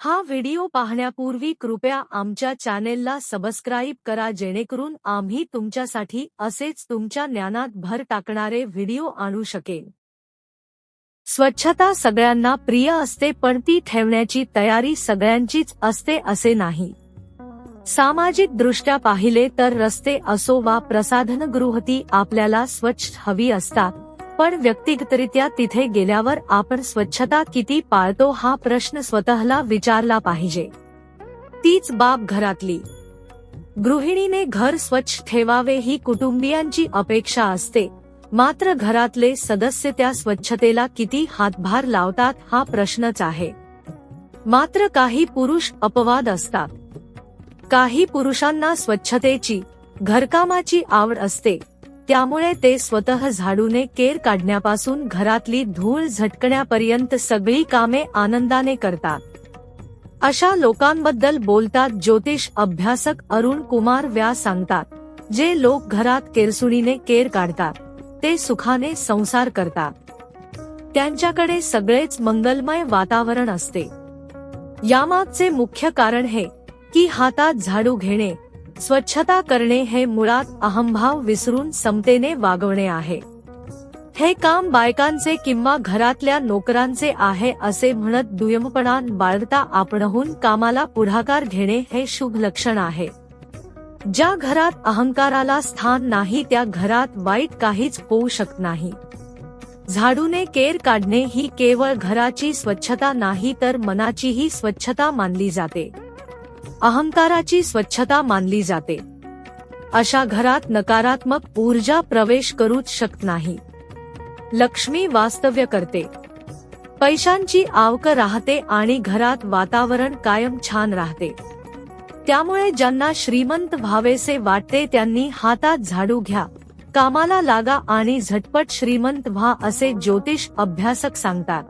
हा व्हिडिओ पाहण्यापूर्वी कृपया आमच्या चॅनेलला सबस्क्राईब करा जेणेकरून आम्ही तुमच्यासाठी असेच तुमच्या ज्ञानात भर टाकणारे व्हिडिओ आणू शकेन. स्वच्छता सगळ्यांना प्रिय असते पण ती ठेवण्याची तयारी सगळ्यांचीच असते असे नाही. सामाजिक दृष्ट्या पाहिले तर रस्ते असो वा प्रसाधनगृहती आपल्याला स्वच्छ हवी असतात. पण व्यक्तिगतरित्या तिथे गेल्यावर आपण स्वच्छता किती पाळतो हा प्रश्न स्वतःला विचारला पाहिजे. तीच बाब घरातली. गृहिणीने घर स्वच्छ ठेवावे ही कुटुंबियांची अपेक्षा असते. मात्र घरातले सदस्य त्या स्वच्छतेला किती हातभार लावतात हा प्रश्नच आहे. मात्र काही पुरुष अपवाद असतात. काही पुरुषांना स्वच्छतेची घरकामाची आवड असते. त्यामुळे ते स्वतः झाडूने केर काढण्यापासून घरातली धूळ झटकण्यापर्यंत सगळी कामे आनंदाने करतात. अशा लोकांबद्दल बोलतात ज्योतिष अभ्यासक अरुण कुमार व्यास सांगतात जे लोक घरात केरसुणीने केर काढतात ते सुखाने संसार करतात. त्यांच्याकडे सगळेच मंगलमय वातावरण असते. यामागचे मुख्य कारण हे की हातात झाडू घेणे स्वच्छता करणे हे मुळात अहंभाव विसरून समतेने वागवणे आहे. हे काम बायकांचे किंवा घरातल्या नोकरांचे आहे असे म्हणत दुय्यमपणा बाळगता आपणहून कामाला पुढाकार घेणे हे शुभ लक्षण आहे. ज्या घरात अहंकाराला स्थान नाही त्या घरात वाईट काहीच होऊ शकत नाही. झाडूने केर काढणे ही केवळ घराची स्वच्छता नाही तर मनाचीही स्वच्छता मानली जाते. अहंकाराची स्वच्छता मानली जाते. अशा घरात नकारात्मक ऊर्जा प्रवेश करूच शकत नाही. लक्ष्मी वास्तव्य करते. पैशांची आवक राहते आणि घरात वातावरण कायम छान राहते. त्यामुळे ज्यांना श्रीमंत व्हावेसे वाटते त्यांनी हातात झाडू घ्या. कामाला लागा आणि झटपट श्रीमंत व्हा असे ज्योतिष अभ्यासक सांगतात.